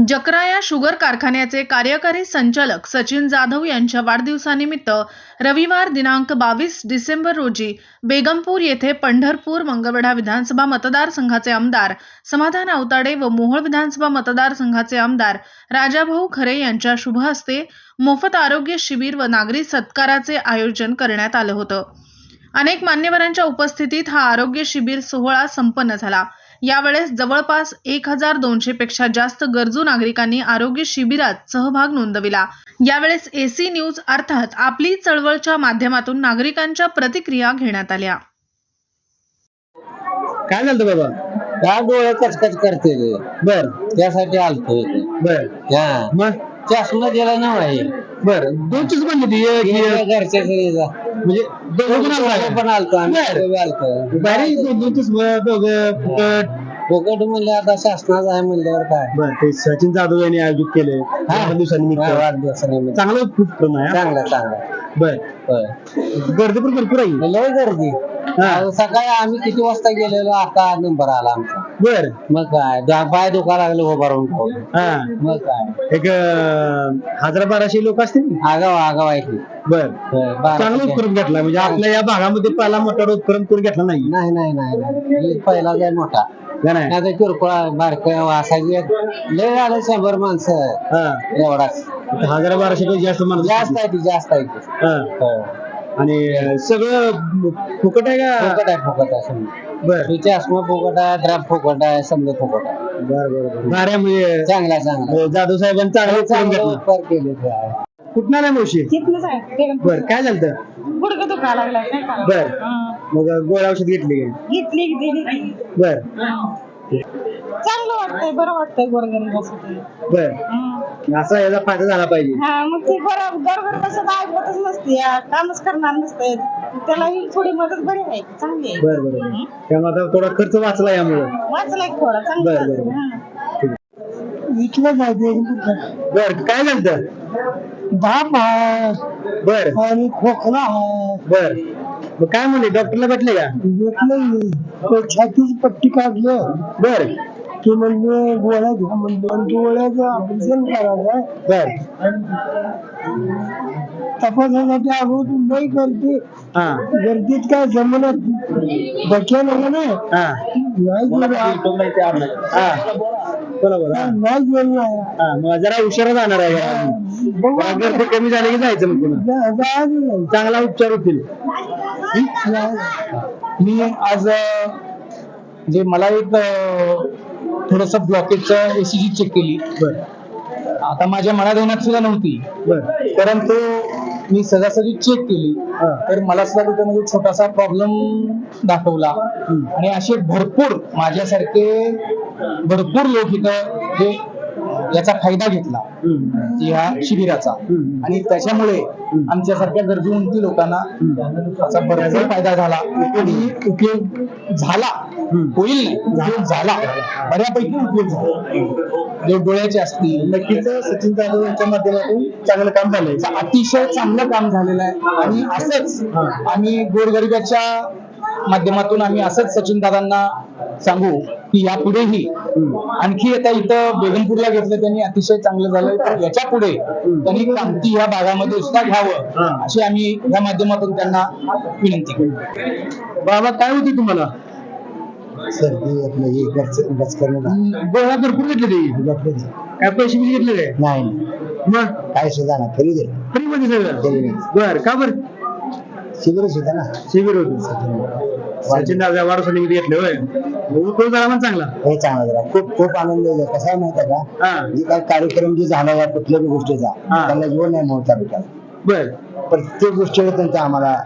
जकरा या शुगर कारखान्याचे कार्यकारी संचालक सचिन जाधव यांच्या वाढदिवसानिमित्त रविवार दिनांक बावीस डिसेंबर रोजी बेगमपूर येथे पंढरपूर मंगळवेढा विधानसभा मतदारसंघाचे आमदार समाधान अवताडे व मोहोळ विधानसभा मतदारसंघाचे आमदार राजाभाऊ खरे यांच्या शुभ हस्ते मोफत आरोग्य शिबिर व नागरी सत्काराचे आयोजन करण्यात आलं होतं. अनेक मान्यवरांच्या उपस्थितीत हा आरोग्य शिबिर सोहळा संपन्न झाला. यावेळेस जवळपास एक हजार दोनशे पेक्षा जास्त गरजू नागरिकांनी आरोग्य शिबिरात सहभाग नोंदविला. यावेळेस एसी न्यूज अर्थात आपली चळवळच्या माध्यमातून नागरिकांच्या प्रतिक्रिया घेण्यात आल्या. काय झालं बाबा? का डोळे कचकच करते बर. त्यासाठी आलतो बर. हा. मग? चष्मा दिला ना भाई बर. दोनचीच बनली ती. एक एक. घरच्या घरी जा. म्हणजे दोघं पण आला दोघं पण आलतो आम्ही. बर. दोघं आलतो. भारी दोघं फुकट. फुकट म्हणले आता शासनाचं आहे म्हणल्यावर काय? बर ते सचिन जाधव यांनी आयोजित केले हा, वाढदिवसानिमित्त. चांगलं उपक्रम आहे. चांगलं चांगलं. बर. होय. गर्दी पण भरपूर आहे. लय गर्दी. हा. सकाळी आम्ही किती वाजता गेलेलो आता नंबर आला आमचा. बर. मग काय दा- पाय दुखा लागले उभा राहून. हा. मग काय. एक अं, हजार बाराशे लोक असतील? आगाव आगाव की. बर. बारा चांगला. उपक्रम घेतला म्हणजे आपल्या या भागामध्ये पहिला मोठा उपक्रम कोण घेतला नाही? नाही नाही नाही नाही. हे पहिला जाय मोठा. का नाही? आता किरकोळ बारक असायचे लय आलं शंभर माणसं. हा. एवढाच. हजार बाराशे पेक्षा जास्त माणसं जास्त आहे ती जास्त आहे ती. हा. हो. आणि सगळं फुकट आहे का फुकट आहे फुकट आहे समजा बर तुझे चष्मा फुकट आहे ड्राप फुकट आहे समजा फुकट आहे बर बर भाऱ्या म्हणजे चांगला चांगला अं, जाधव साहेबांनी चांगला उपक्रम चांगला घेतला उपकार केले आहे. कुठं आलाय मावशी तिथनंच आहे. बर काय झालं गुडघं दुखायला लागलाय? बर हं. मग गोळ्या औषध घेतली का? घेतली की दिली की. बर चांगलं वाटतंय बरं वाटतंय गोरगरिबासाठी बर हं. असा याचा फायदा झाला पाहिजे. हा मग ती बरं गरगर कसं ऐकतच नसते या, कामच करणार नसते. त्याला ही थोडी मदत बरी आहे चांगली आहे. बर बर त्यामुळे आता थोडा खर्च वाचला यामुळे. वाचलाय थोडा चांगलं बरं, बरं. हं. इथलं बर काय झालं बाप आहे बर. आणि खोकला आहे बर. मग काय म्हणले? डॉक्टरला भेटले का? घेतलं छातीची पट्टी काढलं. बर. की म्हणजे गोळ्या घ्या म्हणजे डोळ्याचं ऑपरेशन करायचं बर. तपासासाठी अगोदर नाही गर्दी. हा. गर्दीत काय जमणार बच्चा नाही ना. हा. नाही गेलं हा. बरोबर हा. नाही गेलं हा मग जरा उशिरा जाणार आहे जरा गर्दी कमी झाली की जायचं मग पुन्हा. चांगला उपचार होतील. मी आज अ, जे मला एक थोडस ब्लॉकेजचं एसीजी चेक केली. आता माझ्या मनात सुद्धा नव्हती. बर. परंतु मी सहजासहजी चेक केली. तर मला सुद्धा म्हणजे छोटासा प्रॉब्लेम दाखवला. आणि असे भरपूर माझ्यासारखे भरपूर लोक इथं हे याचा फायदा घेतला. या शिबिराचा. आणि त्याच्यामुळे आमच्यासारख्या गरजूवंती लोकांना त्याचा भरपूर फायदा झाला. आणि उपयोग झाला. होईल नाही. उपयोग झाला. बऱ्यापैकी उपयोग झाला. जे डोळ्याचे असतील. नक्कीच सचिन जाधव यांच्या माध्यमातून चांगलं काम झालंय. अतिशय चांगलं काम झालेलं आहे. आणि असंच आम्ही गोरगरिबाच्या माध्यमातून आम्ही असंच सचिन दादांना सांगू की यापुढेही आणखी आता इथं बेगमपूरला घेतलं त्यांनी अतिशय चांगलं झालं तर याच्यापुढे त्यांनी क्रांती या भागामध्ये सुद्धा घ्यावं अशी आम्ही या माध्यमातून त्यांना विनंती करू. बाबा काय होती तुम्हाला? सर्दी आपलं हे भरपूर घेतले ते. काय पैसे बिसे घेतले काय? नाही मग? काय सुद्धा ना खरी दे फ्री मध्ये सगळं. बर का बर? शिबिर सुद्धा ना. शिबिर होते. सचिन दादा वाढसाठी घेतले होय. उपयोग झाला पण चांगला. हे चांगलं झालं. खूप खूप आनंद झाला. कसा आहे माहिती आहे का? हा. जे काही कार्यक्रम जे झाला या कुठल्याही गोष्टीचा हा. त्याला जीवन नाही मोठा तालुक्यात बर. प्रत्येक गोष्टीवर त्यांचा आम्हाला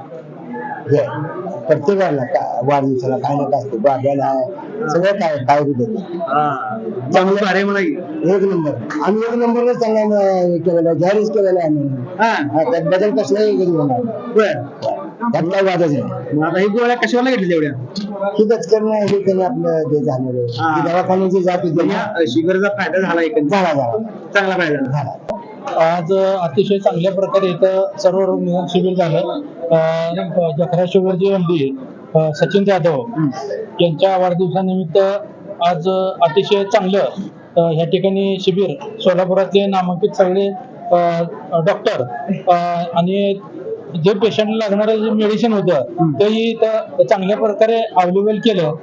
हे आहे. प्रत्येकाला का- वाढदिवसाला काय ना काय असते. बाब्याला आहे. सगळं काय काय बी देतो. हा. चांगलं एक नंबर. आम्ही एक त्यांना हे केलेलं आहे, जाहीरच केलेलं आहे आम्ही. हा. हा, त्यात बदल कसलाही कधी होणार नाही. बर. त्यात काही वादच नाही. मग आता ही गोळ्या कशाला घेतली तेवढ्या? ही करणं हे त्यांनी आपलं जे झालेलं आहे. हा. जात होते. ना, शिबिराचा फायदा झाला एक झाला झाला. चांगला फायदा झाला. झाला. आज अतिशय चांगल्या प्रकारे इथं सर्व रोग निदान शिबिर झालं. अं, जखरा शिबिरचे एम डी सचिन जाधव यांच्या वाढदिवसानिमित्त आज अतिशय चांगलं अ, ह्या ठिकाणी शिबिर सोलापुरातले नामांकित सगळे डॉक्टर आणि जे पेशंटला लागणारं जे मेडिसिन होतं तेही इथं चांगल्या प्रकारे अवेलेबल केलं.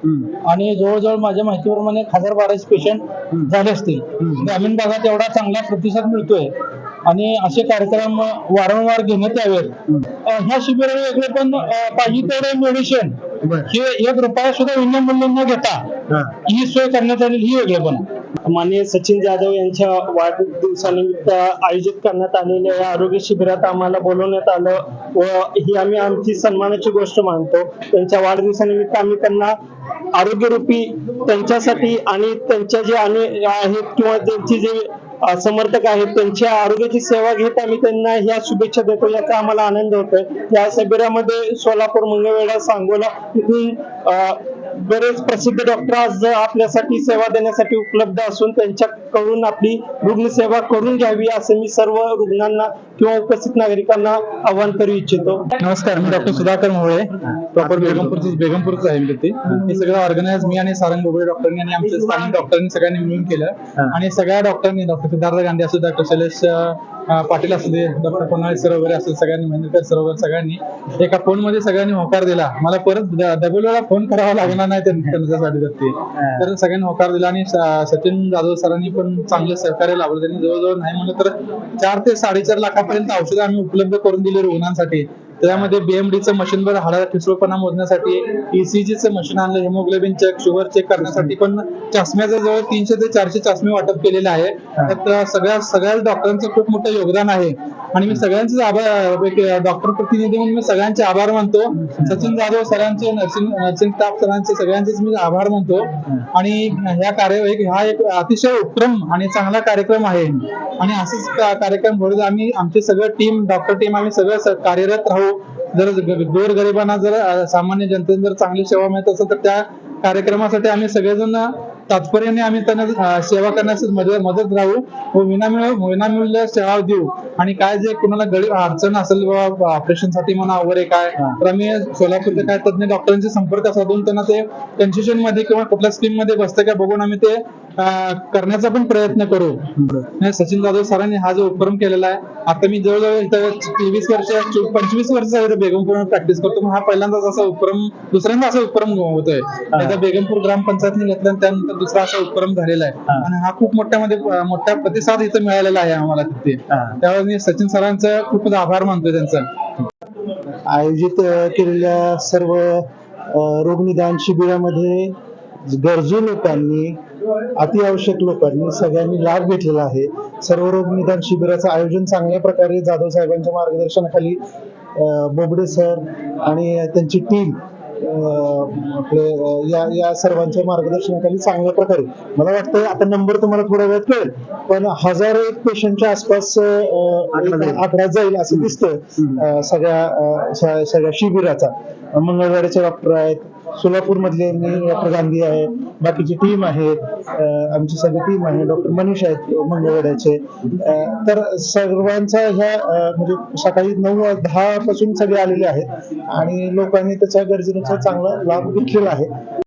आणि जवळजवळ माझ्या माहितीप्रमाणे एक हजार बाराशे पेशंट झाले असतील. ग्रामीण भागात एवढा चांगला प्रतिसाद मिळतोय. आणि असे कार्यक्रम वारंवार घेण्यात यावेत. ह्या शिबिराला वेगळे पण पाहिजे तेवढे मेडिसिन हे एक रुपया सुद्धा विनामूल्य न घेता ही सोय करण्यात आलेली ही वेगळे पण. माननीय सचिन जाधव यांच्या वाढदिवसानिमित्त आयोजित करण्यात आलेल्या या आरोग्य शिबिरात आम्हाला बोलवण्यात आलं व ही आम्ही आमची सन्मानाची गोष्ट मानतो. त्यांच्या वाढदिवसानिमित्त आम्ही त्यांना आरोग्यरूपी त्यांच्यासाठी आणि त्यांच्या जे आणि आहेत किंवा त्यांची जे समर्थक आहेत त्यांच्या आरोग्याची सेवा घेत आम्ही त्यांना ह्या शुभेच्छा देतो याचा आम्हाला आनंद होतोय. या शिबिरामध्ये सोलापूर मंगळवेढा सांगोला इथून बरेच प्रसिद्ध डॉक्टर आज आपल्यासाठी सेवा देण्यासाठी उपलब्ध असून त्यांच्याकडून आपली रुग्णसेवा करून घ्यावी असं मी सर्व रुग्णांना किंवा उपस्थित नागरिकांना आवाहन करू इच्छितो. नमस्कार मी डॉक्टर सुधाकर मोहोळे प्रॉपर बेगमपूरच बेगमपूरच आहे मी ते. हे. सगळं ऑर्गनाइज मी आणि सारंग बोबडे डॉक्टरांनी आणि आमच्या स्थानिक डॉक्टरांनी सगळ्यांनी मिळून केलं. आणि सगळ्या डॉक्टरांनी डॉक्टर सिद्धार्थ गांधी असू डॉक्टर शैलेश पाटील असू दे डॉक्टर कोणाळे सर वगैरे असू सगळ्यांनी महेंद्रकर सर वगैरे सगळ्यांनी. एका फोनमध्ये सगळ्यांनी होकार दिला. मला परत डबल वेळा फोन करावा लागणार नाही त्यां- त्यांच्यासाठी तर ते तर सगळ्यांनी होकार दिला आणि सचिन जाधव सरांनी पण चांगले सहकार्य लाभलं. त्यांनी जवळजवळ नाही म्हणलं तर चार ते साडेचार लाखापर्यंत औषधं आम्ही उपलब्ध करून दिली रुग्णांसाठी. त्यामध्ये बीएमडीचं मशीन वर हाडाचा ठिसूळपणा मोजण्यासाठी ईसीजीचं मशीन आणलं हेमोग्लोबिन चेक शुगर चेक करण्यासाठी. पण चष्म्याचं जवळ तीनशे ते चारशे चष्मे वाटप केलेले आहे. त्यात सगळ्या सगळ्याच डॉक्टरांचं खूप मोठं योगदान आहे. आणि मी सगळ्यांचे आभार डॉक्टर प्रतिनिधी म्हणून मी सगळ्यांचे आभार मानतो. सचिन जाधव सरांचे नर्सिंग नर्सिंग स्टाफ सरांचे सगळ्यांचेच मी आभार मानतो. आणि ह्या कार्य हा एक अतिशय उपक्रम आणि चांगला कार्यक्रम आहे. आणि असंच कार्यक्रम भरून आम्ही आमचे सगळं टीम डॉक्टर टीम आम्ही सगळं कार्यरत राहू. जर गोर गरिबांना जर सामान्य जनतेने जर चांगली सेवा मिळत असेल तर त्या कार्यक्रमासाठी आम्ही सगळेजण तात्पर्याने आम्ही त्यांना सेवा करण्यास मदत मदत राहू व विनामूल्य विनामूल्य सेवा देऊ. आणि काय जे कुणाला गरीब अडचण असेल ऑपरेशनसाठी म्हणा वगैरे काय तर आम्ही सोलापूरचे काय तज्ञ डॉक्टरांचे संपर्क साधून त्यांना ते कन्सेशनमध्ये किंवा कुठल्या स्कीममध्ये बसतं का बघून आम्ही ते करण्याचा पण प्रयत्न करू. सचिन जाधव सरांनी हा जो उपक्रम केलेला आहे आता मी जवळजवळ तेवीस वर्ष पंचवीस वर्ष बेगमपूर प्रॅक्टिस करतो. हा पहिल्यांदाच असा उपक्रम दुसऱ्यांदा असा उपक्रम होतोय. बेगमपूर ग्रामपंचायतने घेतला त्यानंतर दुसरा असा उपक्रम झालेला आहे. आणि हा खूप मोठ्या मध्ये मोठा प्रतिसाद इथं मिळालेला आहे आम्हाला तिथे. त्यावेळेस मी सचिन सरांचं खूपच आभार मानतोय त्यांचा. आयोजित केलेल्या सर्व रोगनिदान शिबिरामध्ये गरजू लोकांनी अतिआवश्यक लोकांनी सगळ्यांनी लाभ घेतलेला आहे. सर्व रोग निदान शिबिराचं आयोजन चांगल्या प्रकारे जाधव साहेबांच्या मार्गदर्शनाखाली बोबडे सर आणि त्यांची टीम आपले या या सर्वांच्या मार्गदर्शनाखाली चांगल्या प्रकारे. मला वाटतं आता नंबर तुम्हाला थोड्या वेळात कळेल पण हजारो एक पेशंटच्या आसपास आकडा जाईल असं दिसतं सगळ्या सगळ्या शिबिराचा. मंगळवारचे डॉक्टर आहेत सोलापूर मधले डॉक्टर गांधी आहे बाकीची टीम आहे आमची सगळी टीम आहे डॉक्टर मनीष आहेत मंगळवेड्याचे तर सर्वांचा ह्या म्हणजे सकाळी नऊ दहा पासून सगळे आलेले आहेत आणि लोकांनी त्याच्या त्यांचा चांगला लाभ देखील आहे.